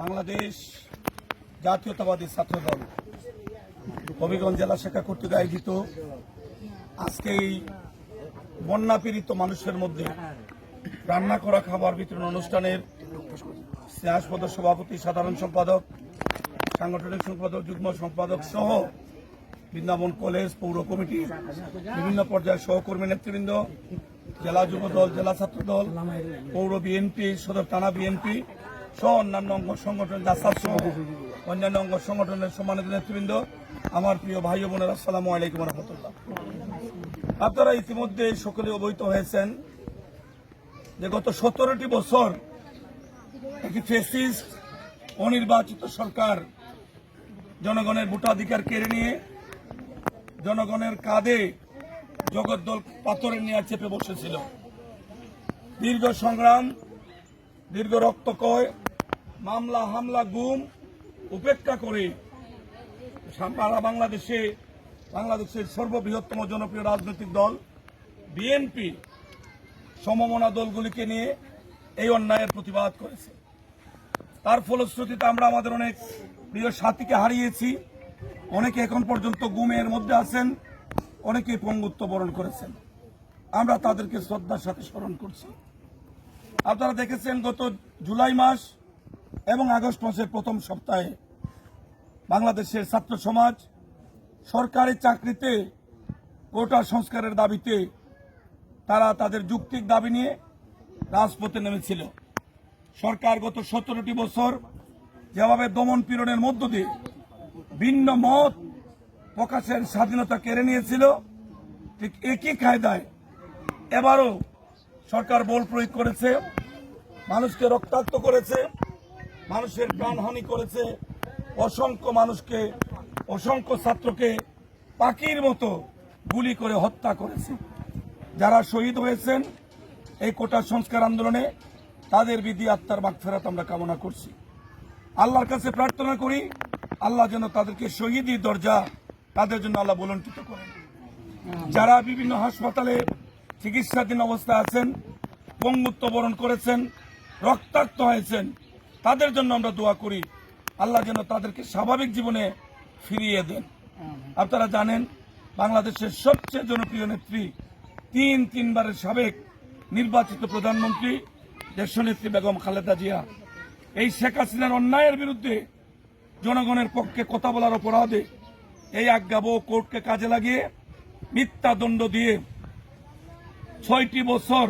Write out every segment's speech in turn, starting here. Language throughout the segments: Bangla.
বাংলাদেশ জাতীয়তাবাদী ছাত্রদল হবিগঞ্জ জেলা শাখা কর্তৃক আয়োজিত আজকে এই বন্যা পীড়িত মানুষের মধ্যে রান্না করা খাবার বিতরণ অনুষ্ঠানের স্নেহাসপদ সভাপতি, সাধারণ সম্পাদক, সাংগঠনিক সম্পাদক, যুগ্ম সম্পাদক সহ বৃন্দাবন কলেজ পৌর কমিটি, বিভিন্ন পর্যায়ের সহকর্মী নেতৃবৃন্দ, জেলা যুব দল জেলা ছাত্র দল পৌর বিএনপি, সদর থানা বিএনপি সহ অন্যান্য অঙ্গ সংগঠন সহ অন্যান্য অঙ্গ সংগঠনের সম্মানিত নেতৃবৃন্দ, আমার প্রিয় ভাই বোনেরা, আসসালামু আলাইকুম রহমতুল্লাহ। আপনারা ইতিমধ্যে সকলে অবহিত হয়েছেন যে গত সতেরোটি বছর একটি ফেসিস্ট, অনির্বাচিত সরকার জনগণের ভোটাধিকার কেড়ে নিয়ে জনগণের কাঁধে জগদ্দল পাথরে নিয়ে চেপে বসেছিল। দীর্ঘ সংগ্রাম, দীর্ঘ রক্তকয় মামলা, হামলা, গুম উপেক্ষা করে সারা বাংলাদেশে, বাংলাদেশের সর্ববৃহত্তম জনপ্রিয় রাজনৈতিক দল বিএনপি সমমনা দলগুলিকে নিয়ে এই অন্যায়ের প্রতিবাদ করেছে। তার ফলশ্রুতিতে আমরা আমাদের অনেক প্রিয় সাথীকে হারিয়েছি। অনেকে এখন পর্যন্ত গুমের মধ্যে আছেন অনেকে পঙ্গুত্ব বরণ করেছেন। আমরা তাদেরকে শ্রদ্ধার সাথে স্মরণ করছি। আপনারা দেখেছেন গত জুলাই মাস এবং আগস্ট মাসের প্রথম সপ্তাহে বাংলাদেশের ছাত্র সমাজ সরকারি চাকরিতে কোটা সংস্কারের দাবিতে তারা তাদের যুক্তিক দাবি নিয়ে রাজপথে নেমেছিল। সরকার গত সতেরোটি বছর যেভাবে দমন পীড়নের মধ্য দিয়ে ভিন্ন মত প্রকাশের স্বাধীনতা কেড়ে নিয়েছিল, ঠিক একই কায়দায় এবারও সরকার বল প্রয়োগ করেছে, মানুষকে রক্তাক্ত করেছে মানুষের প্রাণহানি করেছে। অসংখ্য মানুষকে, অসংখ্য ছাত্রকে পাখির মতো গুলি করে হত্যা করেছে। যারা শহীদ হয়েছেন এই কোটা সংস্কার আন্দোলনে, তাদের বিধি আত্মার বাক ফেরাত আমরা কামনা করছি। আল্লাহর কাছে প্রার্থনা করি, আল্লাহ যেন তাদেরকে শহীদই দরজা তাদের জন্য আল্লাহ বলন্টিত করেন। যারা বিভিন্ন হাসপাতালে চিকিৎসাধীন অবস্থায় আছেন, পঙ্গুত্ব বরণ করেছেন, রক্তাক্ত হয়েছেন তাদের জন্য আমরা দোয়া করি। আল্লাহ যেন তাদেরকে স্বাভাবিক জীবনে ফিরিয়ে দেন। আপনারা জানেন বাংলাদেশের সবচেয়ে জনপ্রিয় নেত্রী তিন তিনবারের সাবেক নির্বাচিত প্রধানমন্ত্রী দেশনেত্রী বেগম খালেদা জিয়া। এই শেখ হাসিনার অন্যায়ের বিরুদ্ধে জনগণের পক্ষে কথা বলার অপরাধে এই আজ্ঞাবহ কোর্টকে কাজে লাগিয়ে মিথ্যা দণ্ড দিয়ে ছয়টি বছর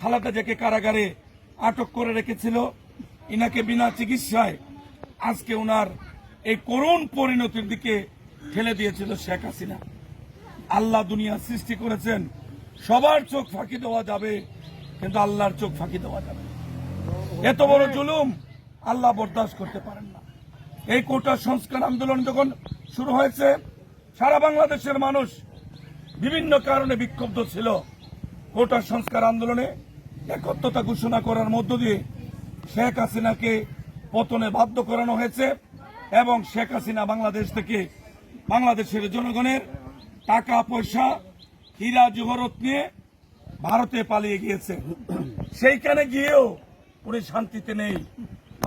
খালাদা জিয়াকে কারাগারে আটক করে রেখেছিল। ইনাকে বিনা চিকিৎসায় আজকে ওনার এই করুণ পরিণতির দিকে ঠেলে দিয়েছিল শেখ হাসিনা। আল্লাহ দুনিয়া সৃষ্টি করেছেন, সবার চোখ ফাঁকি দেওয়া যাবে, কিন্তু আল্লাহর চোখ ফাঁকি দেওয়া যাবে এত বড় জুলুম আল্লাহ বরদাস্ত করতে পারেন না। এই কোটা সংস্কার আন্দোলন যখন শুরু হয়েছে, সারা বাংলাদেশের মানুষ বিভিন্ন কারণে বিক্ষুব্ধ ছিল। কোটা সংস্কার আন্দোলনে একত্রতা ঘোষণা করার মধ্য দিয়ে শেখ হাসিনাকে পতনে বাধ্য করানো হয়েছে এবং শেখ হাসিনা বাংলাদেশ থেকে বাংলাদেশের জনগণের টাকা, পয়সা, হীরা, জহরত নিয়ে ভারতে পালিয়ে গিয়েছে। সেইখানে গিয়েও উনি শান্তিতে নেই।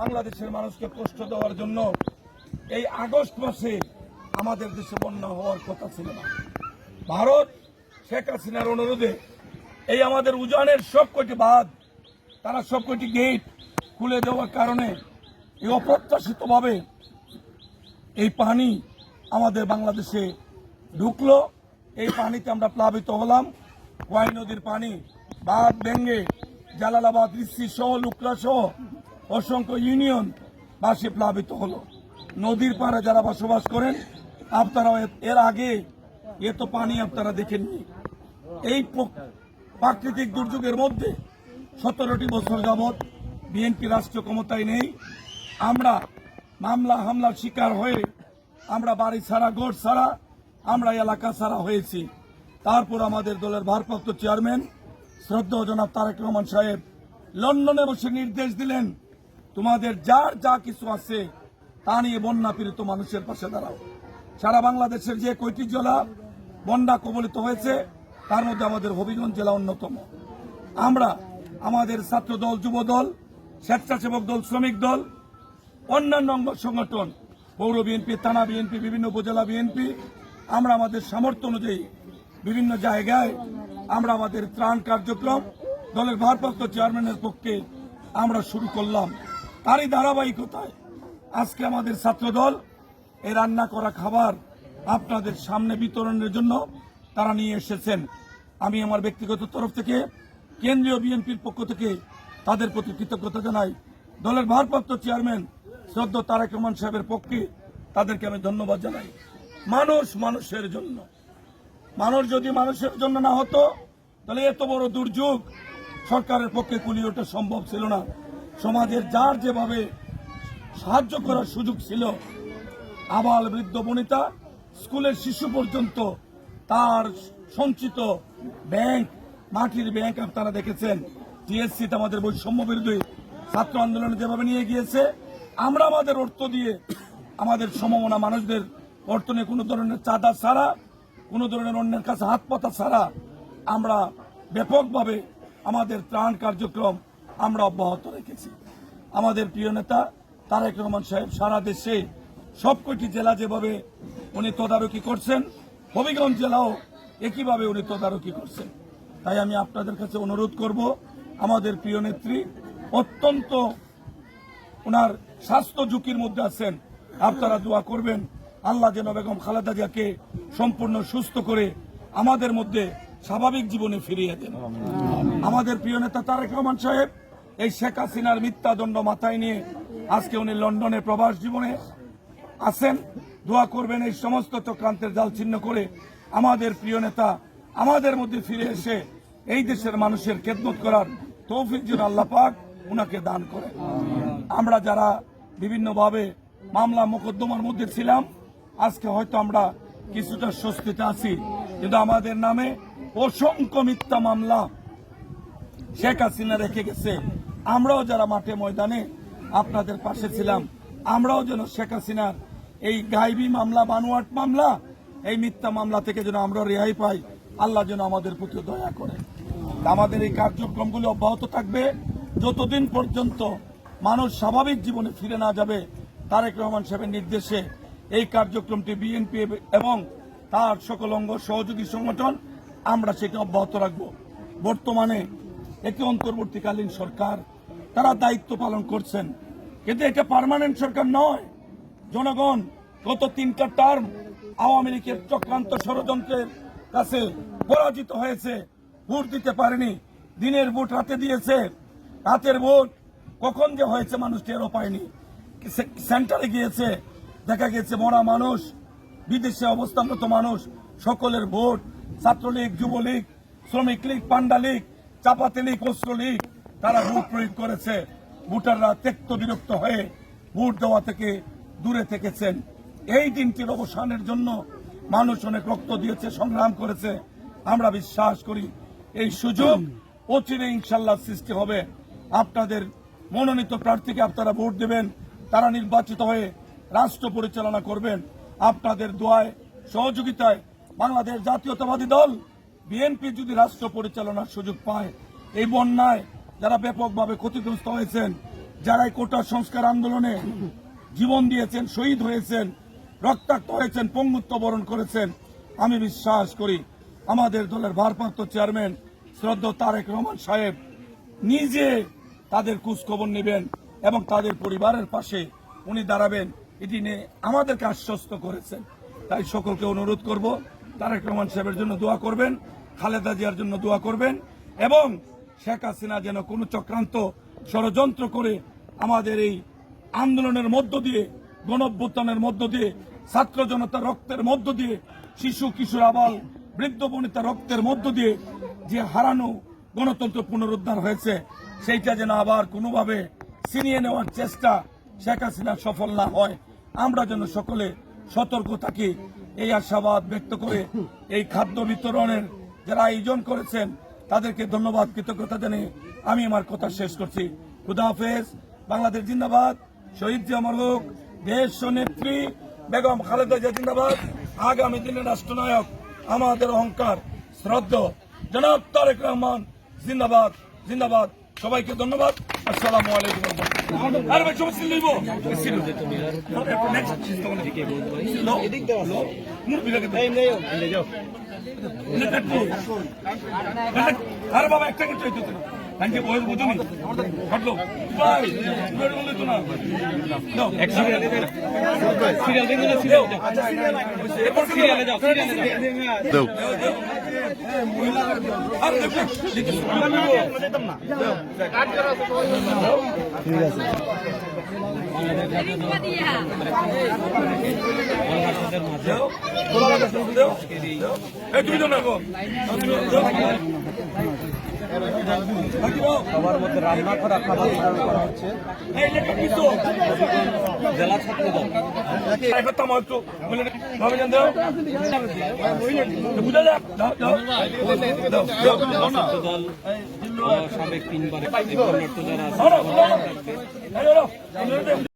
বাংলাদেশের মানুষকে কষ্ট দেওয়ার জন্য এই আগস্ট মাসে আমাদের দেশে বন্যা হওয়ার কথা ছিল না। ভারত শেখ হাসিনার অনুরোধে এই আমাদের উজানের সব বাঁধ, তারা সব কয়টি গেট খুলে দেওয়ার কারণে এই অপ্রত্যাশিতভাবে এই পানি আমাদের বাংলাদেশে ঢুকলো। এই পানিতে আমরা প্লাবিত হলাম। ওয়াই নদীর পানি বাঁধ ভেঙ্গে জালালাবাদ রিসি সহ, লুকরা সহ অসংখ্য ইউনিয়ন বাসে প্লাবিত হলো। নদীর পাড়ে যারা বসবাস করেন আপনারা এর আগে এ তো পানি আপনারা দেখেননি। এই প্রাকৃতিক দুর্যোগের মধ্যে সতেরোটি বছর যাবৎ বিএনপি রাষ্ট্র ক্ষমতায় নেই। আমরা মামলা, হামলার শিকার হয়ে আমরা বাড়ি ছাড়া গোট ছাড়া, আমরা এলাকা ছাড়া হয়েছি। তারপর আমাদের দলের ভারপ্রাপ্ত চেয়ারম্যান শ্রদ্ধা জনাব তারেক রহমান সাহেব লন্ডনে বসে নির্দেশ দিলেন, তোমাদের যার যা কিছু আছে তা নিয়ে বন্যা পীড়িত মানুষের পাশে দাঁড়াও। সারা বাংলাদেশের যে কয়টি জেলা বন্যা কবলিত হয়েছে, তার মধ্যে আমাদের হবিগঞ্জ জেলা অন্যতম। আমরা আমাদের ছাত্র দল যুব দল স্বেচ্ছাসেবক দল, শ্রমিক দল, অন্যান্য অঙ্গ সংগঠন, পৌর বিএনপি, থানা বিএনপি, বিভিন্ন উপজেলা বিএনপি, আমরা আমাদের সামর্থ্য অনুযায়ী বিভিন্ন জায়গায় আমরা আমাদের ত্রাণ কার্যক্রম, দলের ভারপ্রাপ্ত চেয়ারম্যানের পক্ষে আমরা শুরু করলাম। তারই ধারাবাহিকতায় আজকে আমাদের ছাত্রদল এই রান্না করা খাবার আপনাদের সামনে বিতরণের জন্য তারা নিয়ে এসেছেন। আমি আমার ব্যক্তিগত তরফ থেকে কেন্দ্রীয় বিএনপির পক্ষ থেকে তাদের প্রতি কৃতজ্ঞতা জানাই। দলের ভারপ্রাপ্ত চেয়ারম্যান শ্রদ্ধ তারেক রহমান সাহেবের পক্ষে তাদেরকে আমি ধন্যবাদ জানাই। মানুষ মানুষের জন্য। মানুষ যদি মানুষের জন্য না হতো, তাহলে এত বড় দুর্যোগ সরকারের পক্ষে কুলিয়ে ওঠা সম্ভব ছিল না। সমাজের যার যেভাবে সাহায্য করার সুযোগ ছিল, আবাল বৃদ্ধ বনিতা, স্কুলের শিশু পর্যন্ত তার সঞ্চিত ব্যাংক, মাটির ব্যাংক আপনারা দেখেছেন। টিএসসিতে আমাদের বৈষম্য বিরোধী ছাত্র আন্দোলনে যেভাবে নিয়ে গিয়েছে, আমরা আমাদের অর্থ দিয়ে আমাদের সমমনা মানুষদের অর্থ নিয়ে কোনো ধরনের চাঁদা ছাড়া, কোনো ধরনের অন্যের কাছে হাত পাতা ছাড়া আমরা ব্যাপকভাবে আমাদের ত্রাণ কার্যক্রম আমরা অব্যাহত রেখেছি। আমাদের প্রিয় নেতা তারেক রহমান সাহেব সারা দেশে সবকটি জেলা যেভাবে উনি তদারকি করছেন, হবিগঞ্জ জেলাও একইভাবে উনি তদারকি করছেন। তাই আমি আপনাদের কাছে অনুরোধ করব আমাদের প্রিয় নেত্রী অত্যন্ত ওনার স্বাস্থ্য ঝুঁকির মধ্যে আছেন। আপনারা দোয়া করবেন, আল্লাহ যেন বেগম খালেদা জিয়াকে সম্পূর্ণ সুস্থ করে আমাদের মধ্যে স্বাভাবিক জীবনে ফিরিয়ে দেন। আমাদের প্রিয় নেতা তারেক রহমান সাহেব, এই শেখ হাসিনার মিথ্যা দণ্ড মাথায় নিয়ে আজকে উনি লন্ডনে প্রবাস জীবনে আছেন। দোয়া করবেন এই সমস্ত চক্রান্তের জাল ছিন্ন করে আমাদের প্রিয় নেতা আমাদের মধ্যে ফিরে এসে এই দেশের মানুষের খেদমত করার তৌফিক যেন আল্লাহ পাক উনাকে দান করে আমরা যারা বিভিন্নভাবে মামলা মোকদ্দমার মধ্যে ছিলাম, আজকে হয়তো আমরা কিছুটা স্বস্তিতে আছি। কিন্তু আমাদের নামে অসংখ্য মিথ্যা মামলা শেখ হাসিনা রেখে গেছে। আমরাও যারা মাঠে ময়দানে আপনাদের পাশে ছিলাম, আমরাও যেন শেখ হাসিনার এই গাইবি মামলা, বানুয়াট মামলা, এই মিথ্যা মামলা থেকে যেন আমরা রেহাই পাই, আল্লাহ যেন আমাদের প্রতি দয়া করে। আমাদের এই কার্যক্রমগুলি অব্যাহত থাকবে। যতদিন পর্যন্ত মানুষ স্বাভাবিক জীবনে ফিরে না যাবে, তারেক রহমান সাহেবের নির্দেশে এই কার্যক্রমটি বিএনপি এবং তার সকল অঙ্গ সহযোগী সংগঠন, আমরা সেটা অব্যাহত রাখব। বর্তমানে একটি অন্তর্বর্তীকালীন সরকার, তারা দায়িত্ব পালন করছেন। কিন্তু এটা পার্মানেন্ট সরকার নয়। জনগণ গত তিনটা টার্ম আওয়ামী লীগের চক্রান্ত ষড়যন্ত্রের কাছে পরাজিত হয়েছে। ভোট দিতে পারেনি। দিনের ভোট রাতে দিয়েছে। রাতের ভোট কখন যে হয়েছে মানুষ টেরও পায়নি। সেন্টারে গিয়েছে, দেখা গেছে মরা মানুষ, বিদেশে অবস্থানরত মানুষ, সকলের ভোট, ছাত্রলীগ, যুবলীগ, শ্রমিক লীগ পান্ডা লীগ, চাপাতি লীগ, অস্ত্র লীগ, তারা ভোট প্রয়োগ করেছে। ভোটাররা ত্যক্ত বিরক্ত হয়ে ভোট দেওয়া থেকে দূরে থেকেছেন। এই দিনটির অবসানের জন্য মানুষ অনেক রক্ত দিয়েছে, সংগ্রাম করেছে। আমরা বিশ্বাস করি এই সুযোগ অচিরে ইনশাল্লাহ সৃষ্টি হবে। আপনাদের মনোনীত প্রার্থীকে আপনারা ভোট দেবেন, তারা নির্বাচিত হয়ে রাষ্ট্র পরিচালনা করবেন। আপনাদের দোয়ায়, সহযোগিতায় বাংলাদেশ জাতীয়তাবাদী দল, বিএনপি যদি রাষ্ট্র পরিচালনার সুযোগ পায়, এই বন্যায় যারা ব্যাপকভাবে ক্ষতিগ্রস্ত হয়েছেন যারা কোটা সংস্কার আন্দোলনে জীবন দিয়েছেন, শহীদ হয়েছেন, রক্তাক্ত হয়েছেন, পঙ্গুত্ব বরণ করেছেন, আমি বিশ্বাস করি আমাদের দলের ভারপ্রাপ্ত চেয়ারম্যান শ্রদ্ধ তারেক রহমান সাহেব নিজে তাদের খোঁজখবর নেবেন এবং তাদের পরিবারের পাশে উনি দাঁড়াবেন, এটি নিয়ে আমাদেরকে আশ্বস্ত করেছেন। তাই সকলকে অনুরোধ করব, তারেক রহমান সাহেবের জন্য দোয়া করবেন, খালেদা জিয়ার জন্য দোয়া করবেন এবং শেখ হাসিনা যেন কোনো চক্রান্ত ষড়যন্ত্র করে আমাদের এই আন্দোলনের মধ্য দিয়ে গণভ্যুত্থানের মধ্য দিয়ে, ছাত্র জনতা রক্তের মধ্য দিয়ে শিশু কিশোর আবাল বৃদ্ধ বনিতা রক্তের মধ্য দিয়ে যে হারানো গণতন্ত্র পুনরুদ্ধার হয়েছে, সেইটা যেন আবার কোনোভাবে ছিনিয়ে নেওয়ার চেষ্টা শেখ হাসিনা সফল না হয়। আমরা যেন সকলে সতর্ক থাকি। এই আশাবাদ ব্যক্ত করে এই খাদ্য বিতরণের যারা আয়োজন করেছেন, তাদেরকে ধন্যবাদ, কৃতজ্ঞতা জানিয়ে আমি আমার কথা শেষ করছি। খুদা হাফেজ, বাংলাদেশ জিন্দাবাদ, শহীদ জিয়া মরহুক, দেশ নেত্রী বেগম খালেদা জিয়া জিন্দাবাদ, আগামী দিনের রাষ্ট্রনায়ক আমাদের অহংকার শ্রদ্ধ। জনাব তারেক রহমান জিন্দাবাদ জিন্দাবাদ। সবাইকে ধন্যবাদ। আসসালামু আলাইকুম আর ভাই সবাই সিল লইব সিল। নেক্সট নো এদিক দাও মুখ বিলাকে এই নেই এই যাও আরে বাবা একটা কিছু হইতো না কাঞ্চি বয়স বুঝুনি হাঁটলো ভাই সবার মধ্যে রান্না করা খাবার বিতরণ করা হচ্ছে। জেলা ছাত্র দল। সাবেক তিনবার যারা আছে